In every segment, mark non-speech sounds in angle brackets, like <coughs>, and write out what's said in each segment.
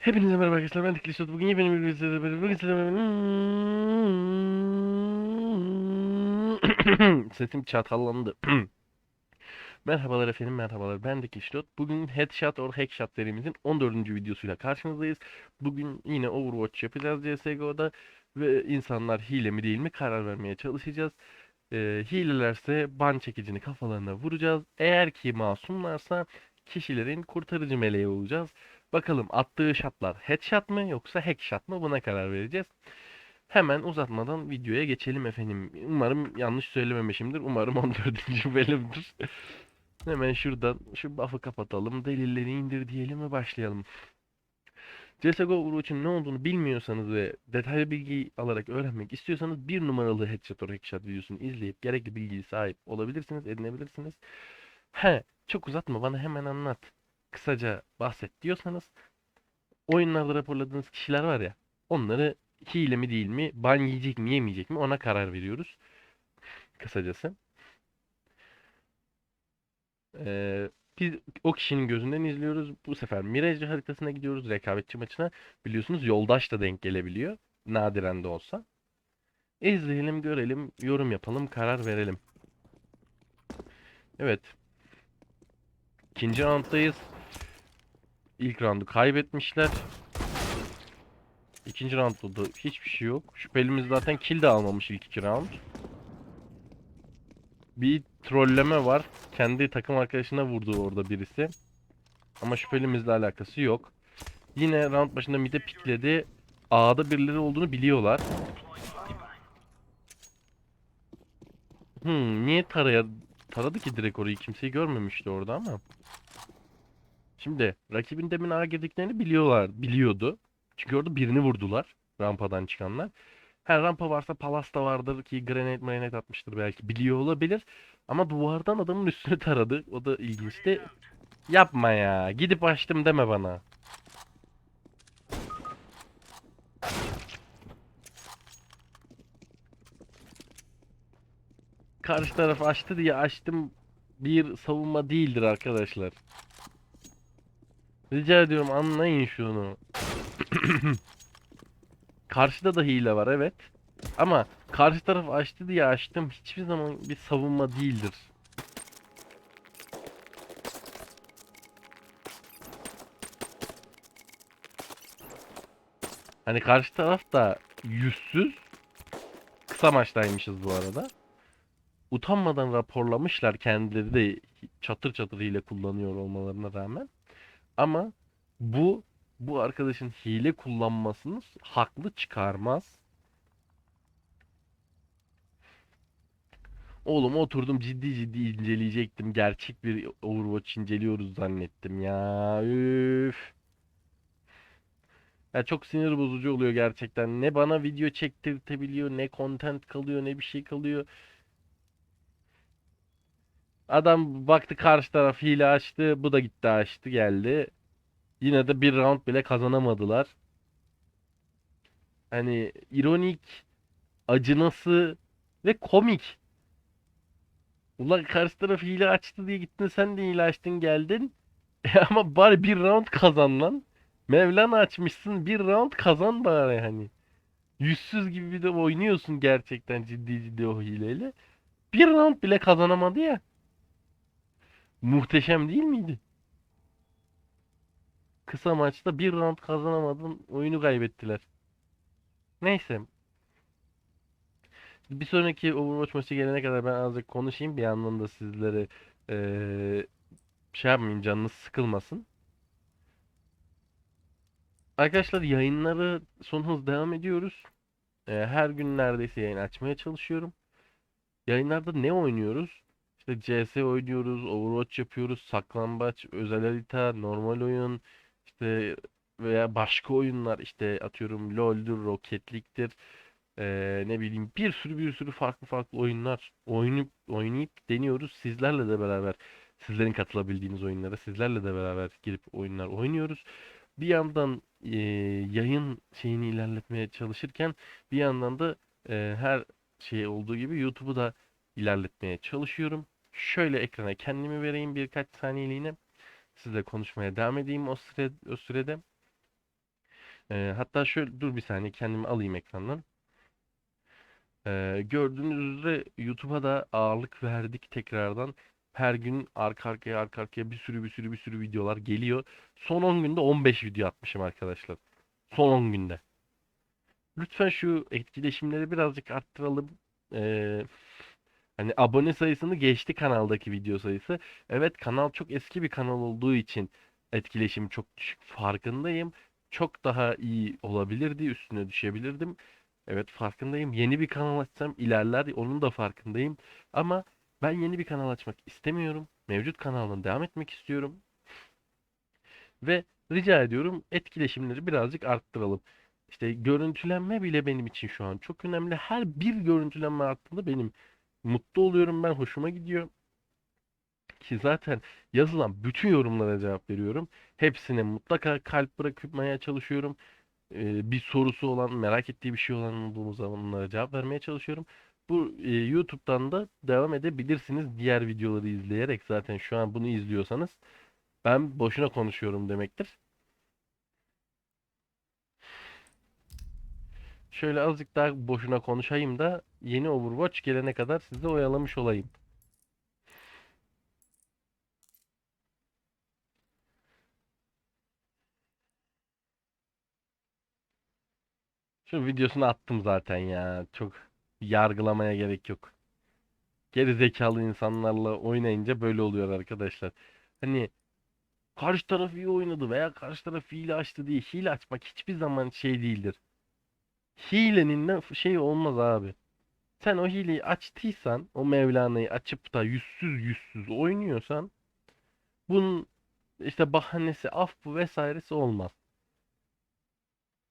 Hepinize merhaba arkadaşlar ben Dikili Şot. Bugün yepyeni bir videoda bugün beraber- <coughs> Sesim çatallandı. <coughs> Merhabalar efendim merhabalar ben Dikili Şot. Bugün Headshot or Hackshot serimizin 14. videosuyla karşınızdayız. Bugün yine Overwatch yapacağız CSGO'da ve insanlar hile mi değil mi karar vermeye çalışacağız. Ee, hilelerse ban çekicini kafalarına vuracağız. Eğer ki masumlarsa kişilerin kurtarıcı meleği olacağız. Bakalım attığı şatlar headshot mı yoksa hackshot mı buna karar vereceğiz. Hemen uzatmadan videoya geçelim efendim. Umarım yanlış söylememişimdir. Umarım <laughs> 14. bölümdür. Hemen şuradan şu buff'ı kapatalım. Delilleri indir diyelim ve başlayalım. CSGO Overwatch'un ne olduğunu bilmiyorsanız ve detaylı bilgi alarak öğrenmek istiyorsanız bir numaralı Headshot or Hackshot videosunu izleyip gerekli bilgiye sahip olabilirsiniz, edinebilirsiniz. He, çok uzatma bana hemen anlat. Kısaca bahset diyorsanız oyunlarda raporladığınız kişiler var ya onları hile mi değil mi, ban yiyecek mi yemeyecek mi ona karar veriyoruz. Kısacası. Ee, biz o kişinin gözünden izliyoruz. Bu sefer Mirage haritasına gidiyoruz. Rekabetçi maçına. Biliyorsunuz yoldaş da denk gelebiliyor. Nadiren de olsa. İzleyelim, görelim, yorum yapalım, karar verelim. Evet. İkinci rounddayız. İlk roundu kaybetmişler. İkinci roundda da hiçbir şey yok. Şüphelimiz zaten kill de almamış ilk iki round. Bir trolleme var. Kendi takım arkadaşına vurdu orada birisi. Ama şüphelimizle alakası yok. Yine round başında mid'e pikledi. A'da birileri olduğunu biliyorlar. Hmm, niye taraya taradı ki direkt orayı kimseyi görmemişti orada ama. Şimdi rakibin demin A girdiklerini biliyorlar, biliyordu. Çünkü orada birini vurdular rampadan çıkanlar. Her rampa varsa Palas da vardır ki grenade grenade atmıştır belki biliyor olabilir. Ama duvardan adamın üstünü taradı. O da ilginçti. Yapma ya. Gidip açtım deme bana. Karşı taraf açtı diye açtım bir savunma değildir arkadaşlar. Rica ediyorum anlayın şunu. <clears throat> Karşıda da hile var evet. Ama karşı taraf açtı diye açtım hiçbir zaman bir savunma değildir. Hani karşı taraf da yüzsüz. Kısa maçtaymışız bu arada. Utanmadan raporlamışlar kendileri de çatır çatır hile kullanıyor olmalarına rağmen. Ama bu bu arkadaşın hile kullanmasını haklı çıkarmaz. Oğlum oturdum ciddi ciddi inceleyecektim. Gerçek bir Overwatch inceliyoruz zannettim ya. Üf. Ya çok sinir bozucu oluyor gerçekten. Ne bana video çektirtebiliyor, ne content kalıyor, ne bir şey kalıyor. Adam baktı karşı taraf hile açtı. Bu da gitti açtı geldi. Yine de bir round bile kazanamadılar. Hani ironik, acınası ve komik. Ulan karşı taraf hile açtı diye gittin sen de hile açtın geldin. <laughs> Ama bari bir round kazan lan. Mevlana açmışsın bir round kazan bari hani. Yüzsüz gibi bir de oynuyorsun gerçekten ciddi ciddi o hileyle. Bir round bile kazanamadı ya. Muhteşem değil miydi? Kısa maçta bir round kazanamadın, oyunu kaybettiler. Neyse. Bir sonraki Overwatch maçı gelene kadar ben azıcık konuşayım. Bir yandan da sizlere eee şey yapmayın, canınız sıkılmasın. Arkadaşlar yayınları son hız devam ediyoruz. Eee, her gün neredeyse yayın açmaya çalışıyorum. Yayınlarda ne oynuyoruz? İşte CS oynuyoruz, Overwatch yapıyoruz, saklambaç, özel harita, normal oyun, işte veya başka oyunlar işte atıyorum LoL'dür, Rocket League'dir, eee, ne bileyim bir sürü bir sürü farklı farklı oyunlar oynayıp oynayıp deniyoruz. Sizlerle de beraber sizlerin katılabildiğiniz oyunlara sizlerle de beraber girip oyunlar oynuyoruz. Bir yandan eee, yayın şeyini ilerletmeye çalışırken bir yandan da eee, her şey olduğu gibi YouTube'u da ilerletmeye çalışıyorum. Şöyle ekrana kendimi vereyim birkaç saniyeliğine. Sizle konuşmaya devam edeyim o süre o sürede. Ee, hatta şöyle dur bir saniye kendimi alayım ekrandan. Ee, gördüğünüz üzere YouTube'a da ağırlık verdik tekrardan. Her gün arka arkaya arka arkaya bir sürü bir sürü bir sürü videolar geliyor. Son 10 günde 15 video atmışım arkadaşlar. Son 10 günde. Lütfen şu etkileşimleri birazcık arttıralım. Ee, hani abone sayısını geçti kanaldaki video sayısı. Evet kanal çok eski bir kanal olduğu için etkileşim çok düşük farkındayım. Çok daha iyi olabilirdi, üstüne düşebilirdim. Evet farkındayım. Yeni bir kanal açsam ilerler, onun da farkındayım. Ama ben yeni bir kanal açmak istemiyorum. Mevcut kanaldan devam etmek istiyorum. Ve rica ediyorum etkileşimleri birazcık arttıralım. İşte görüntülenme bile benim için şu an çok önemli. Her bir görüntülenme arttığında benim mutlu oluyorum ben, hoşuma gidiyor. Ki zaten yazılan bütün yorumlara cevap veriyorum. Hepsine mutlaka kalp bırakmaya çalışıyorum. Ee, bir sorusu olan, merak ettiği bir şey olan olduğu zamanlara cevap vermeye çalışıyorum. Bu e, YouTube'dan da devam edebilirsiniz diğer videoları izleyerek. Zaten şu an bunu izliyorsanız ben boşuna konuşuyorum demektir. Şöyle azıcık daha boşuna konuşayım da yeni Overwatch gelene kadar sizi oyalamış olayım. Şu videosunu attım zaten ya. Çok yargılamaya gerek yok. Geri zekalı insanlarla oynayınca böyle oluyor arkadaşlar. Hani karşı taraf iyi oynadı veya karşı taraf hile açtı diye hile açmak hiçbir zaman şey değildir. Hilenin de şey olmaz abi. Sen o hileyi açtıysan, o Mevlana'yı açıp da yüzsüz yüzsüz oynuyorsan bunun işte bahanesi, af bu vesairesi olmaz.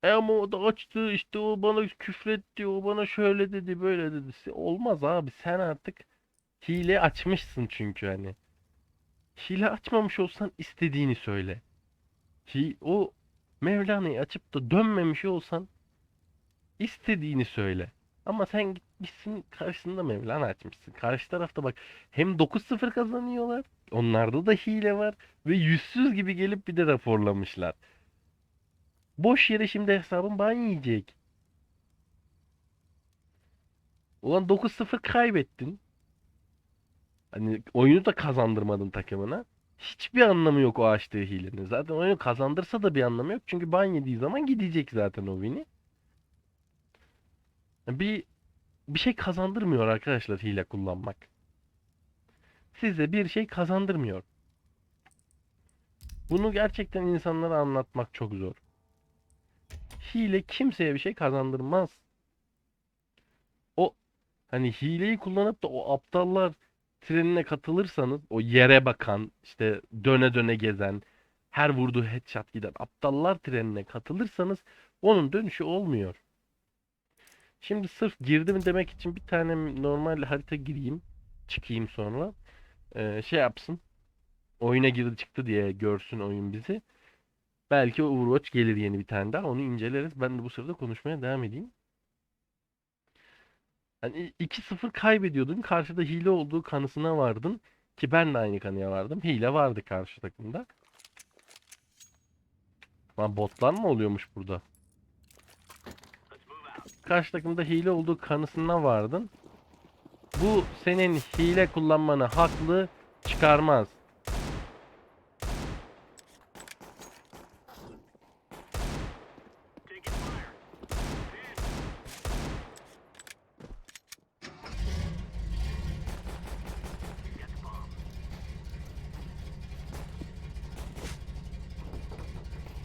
E ama o da açtı işte o bana küfretti, o bana şöyle dedi, böyle dedi. Olmaz abi sen artık hile açmışsın çünkü hani. Hile açmamış olsan istediğini söyle. Hi o Mevlana'yı açıp da dönmemiş olsan istediğini söyle. Ama sen gitmişsin karşısında Mevlana açmışsın. Karşı tarafta bak hem 9-0 kazanıyorlar. Onlarda da hile var. Ve yüzsüz gibi gelip bir de raporlamışlar. Boş yere şimdi hesabın ban yiyecek. Ulan 9-0 kaybettin. Hani oyunu da kazandırmadın takımına. Hiçbir anlamı yok o açtığı hilenin. Zaten oyunu kazandırsa da bir anlamı yok. Çünkü ban yediği zaman gidecek zaten o win'i. Bir bir şey kazandırmıyor arkadaşlar hile kullanmak. Size bir şey kazandırmıyor. Bunu gerçekten insanlara anlatmak çok zor. Hile kimseye bir şey kazandırmaz. O hani hileyi kullanıp da o aptallar trenine katılırsanız o yere bakan, işte döne döne gezen, her vurduğu headshot giden aptallar trenine katılırsanız onun dönüşü olmuyor. Şimdi sırf girdim demek için bir tane normal harita gireyim. Çıkayım sonra. Ee, şey yapsın. Oyuna girdi çıktı diye görsün oyun bizi. Belki Overwatch gelir yeni bir tane daha. Onu inceleriz. Ben de bu sırada konuşmaya devam edeyim. Hani 2-0 kaybediyordun. Karşıda hile olduğu kanısına vardın. Ki ben de aynı kanıya vardım. Hile vardı karşı takımda. Lan botlar mı oluyormuş burada? Karşı takımda hile olduğu kanısına vardın. Bu senin hile kullanmanı haklı çıkarmaz.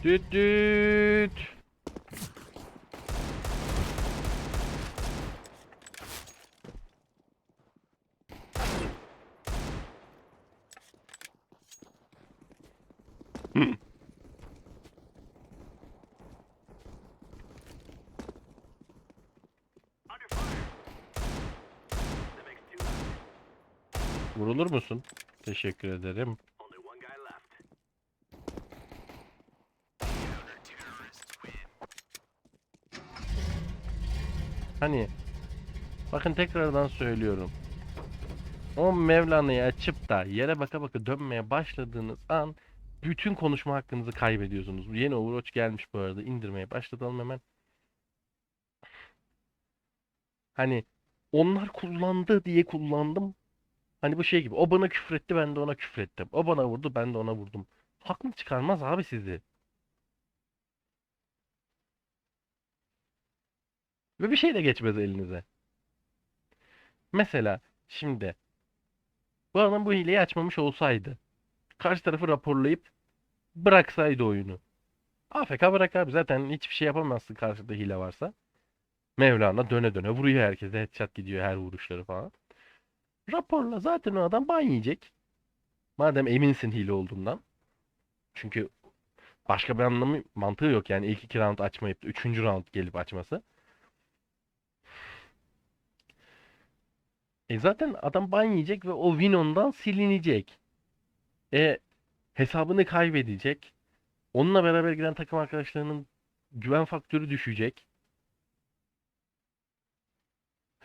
Düt düt. Vurulur musun? Teşekkür ederim. Hani bakın tekrardan söylüyorum. O Mevlana'yı açıp da yere baka baka dönmeye başladığınız an bütün konuşma hakkınızı kaybediyorsunuz. Yeni Overwatch gelmiş bu arada. İndirmeye başlatalım hemen. Hani onlar kullandı diye kullandım. Hani bu şey gibi. O bana küfretti ben de ona küfrettim. O bana vurdu ben de ona vurdum. Haklı çıkarmaz abi sizi. Ve bir şey de geçmez elinize. Mesela şimdi bu adam bu hileyi açmamış olsaydı karşı tarafı raporlayıp bıraksaydı oyunu. AFK bırak abi zaten hiçbir şey yapamazsın karşıda hile varsa. Mevlana döne döne vuruyor herkese headshot gidiyor her vuruşları falan. Raporla zaten o adam ban yiyecek. Madem eminsin hile olduğundan. Çünkü başka bir anlamı mantığı yok yani ilk iki round açmayıp da üçüncü round gelip açması. E zaten adam ban yiyecek ve o win ondan silinecek. E hesabını kaybedecek. Onunla beraber giden takım arkadaşlarının güven faktörü düşecek.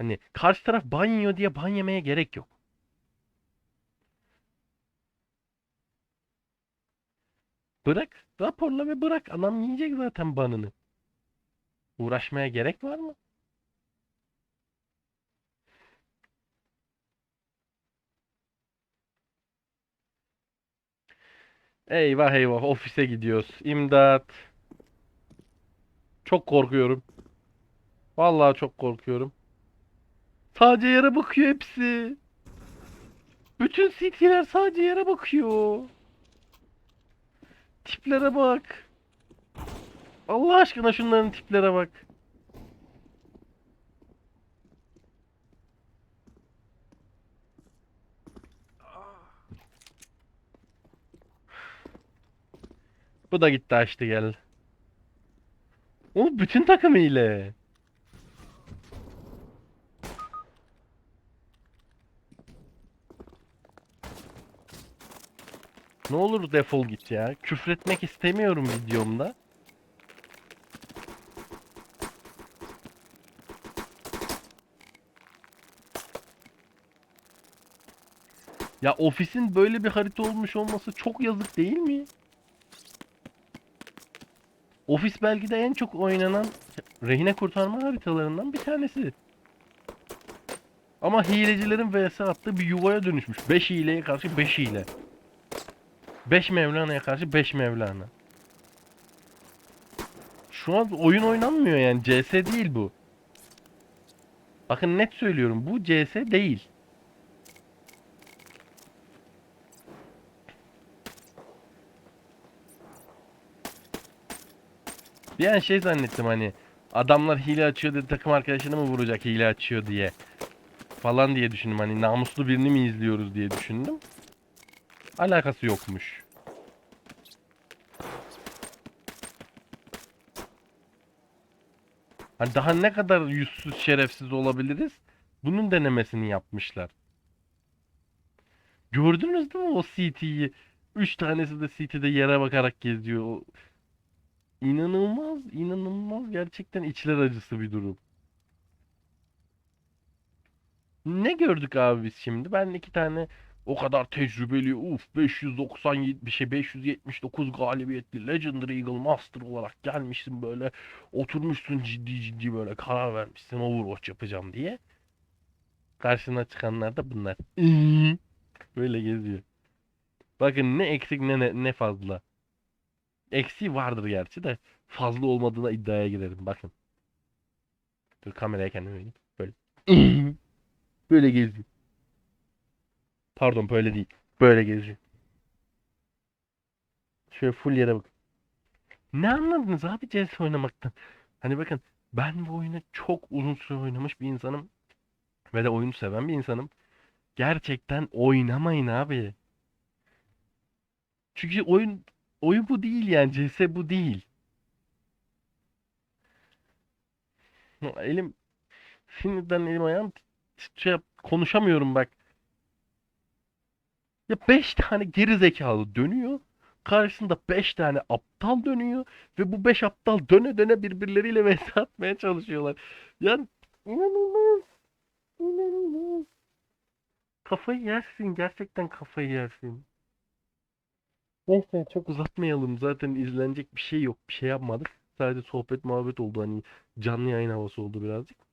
Hani karşı taraf ban diye ban yemeye gerek yok. Bırak, raporla ve bırak. Adam yiyecek zaten banını. Uğraşmaya gerek var mı? Eyvah eyvah ofise gidiyoruz. İmdat. Çok korkuyorum. Vallahi çok korkuyorum. Sadece yere bakıyor hepsi. Bütün CT'ler sadece yere bakıyor. Tiplere bak. Allah aşkına şunların tiplere bak. Bu da gitti açtı gel. O bütün takım ile. Ne olur defol git ya. Küfretmek istemiyorum videomda. Ya ofisin böyle bir harita olmuş olması çok yazık değil mi? Ofis belki de en çok oynanan rehine kurtarma haritalarından bir tanesi. Ama hilecilerin vs attığı bir yuvaya dönüşmüş. 5 hileye karşı 5 hile. 5 Mevlana'ya karşı 5 Mevlana. Şu an oyun oynanmıyor yani. CS değil bu. Bakın net söylüyorum. Bu CS değil. Bir an şey zannettim hani adamlar hile açıyor dedi takım arkadaşını mı vuracak hile açıyor diye falan diye düşündüm hani namuslu birini mi izliyoruz diye düşündüm. Alakası yokmuş. Hani daha ne kadar yüzsüz şerefsiz olabiliriz? Bunun denemesini yapmışlar. Gördünüz değil mi o CT'yi? Üç tanesi de CT'de yere bakarak geziyor. İnanılmaz, inanılmaz gerçekten içler acısı bir durum. Ne gördük abi biz şimdi? Ben iki tane o kadar tecrübeli, uf 597 bir şey 579 galibiyetli Legendary Eagle Master olarak gelmişsin böyle oturmuşsun ciddi ciddi böyle karar vermişsin Overwatch yapacağım diye. Karşına çıkanlar da bunlar. <laughs> Böyle geziyor. Bakın ne eksik ne ne, ne fazla. Eksiği vardır gerçi de fazla olmadığına iddiaya girerim. Bakın. Dur kameraya kendim vereyim. Böyle. <laughs> Böyle geziyor. Pardon böyle değil. Böyle geziyor. Şöyle full yere bak. Ne anladınız abi CS oynamaktan? Hani bakın ben bu oyunu çok uzun süre oynamış bir insanım. Ve de oyunu seven bir insanım. Gerçekten oynamayın abi. Çünkü oyun oyun bu değil yani CS bu değil. Elim sinirden elim ayağım titriyor. Konuşamıyorum bak. Ya 5 tane geri zekalı dönüyor. Karşısında 5 tane aptal dönüyor ve bu 5 aptal döne döne birbirleriyle <laughs> vs atmaya çalışıyorlar. Yani inanılmaz. İnanılmaz. Kafayı yersin. Gerçekten kafayı yersin. Neyse çok uzatmayalım. Zaten izlenecek bir şey yok. Bir şey yapmadık. Sadece sohbet muhabbet oldu. Hani canlı yayın havası oldu birazcık.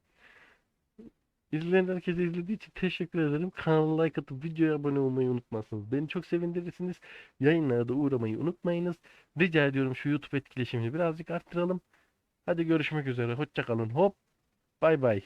İzleyen herkese izlediği için teşekkür ederim. Kanala like atıp videoya abone olmayı unutmazsınız. Beni çok sevindirirsiniz. Yayınlara da uğramayı unutmayınız. Rica ediyorum şu YouTube etkileşimini birazcık arttıralım. Hadi görüşmek üzere. Hoşça kalın. Hop. Bay bay.